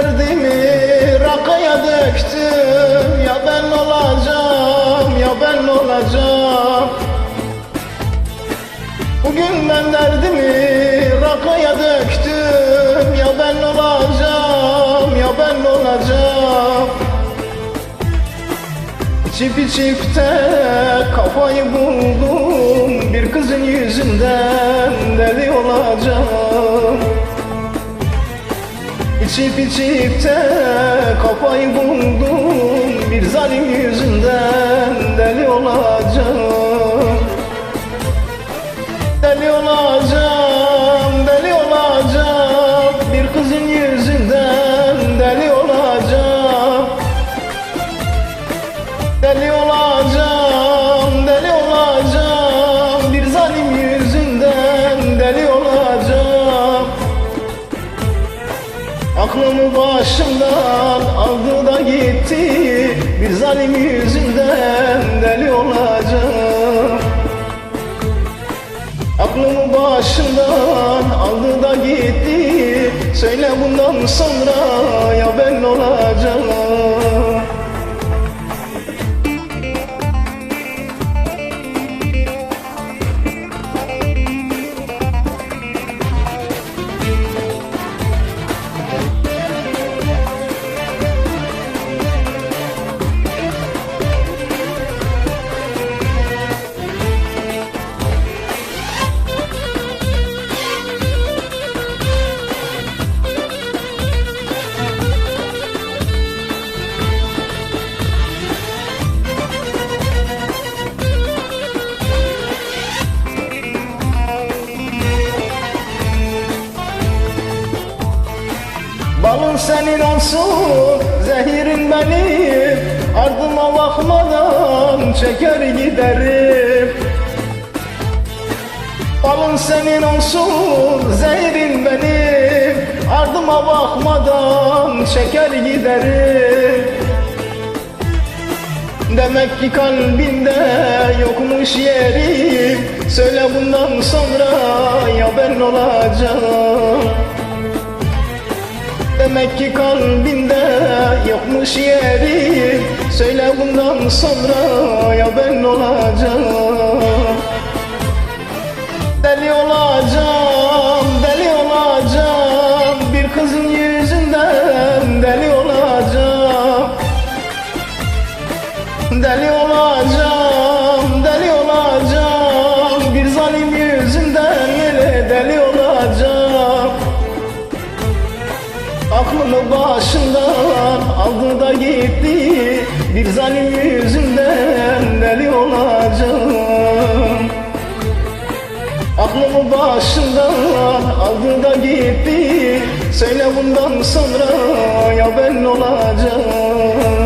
derdimi rakaya döktüm. Ya ben olacağım ya ben olacağım. Bugün ben derdimi rakaya döktüm. Ya ben olacağım ya ben olacağım. İçip içip kafayı buldum. Bir kızın yüzünden deli olacağım İçip içip de kafayı buldum Bir zalim yüzünden deli olacağım. Deli olacağım, Aklımı başımdan aldı da gitti. Bir zalim yüzünden deli olacağım. Aklımı başımdan aldı da gitti. Söyle bundan sonra ya ben olacağım senin olsun, zehirin benim. Ardıma bakmadan çeker giderim. Balın senin olsun, zehirin benim. Ardıma bakmadan çeker giderim. Demek ki kalbinde yokmuş yerim. Söyle bundan sonra ya ben olacağım Demek ki kalbinde yokmuş yeri. Söyle bundan sonra ya ben olacağım. Deli olacağım, deli olacağım. Bir kızın yüzünden başından aldı da gitti. Bir zalim yüzünden deli olacağım. Aklımı başından aldı da gitti. Söyle bundan sonra ya ben olacağım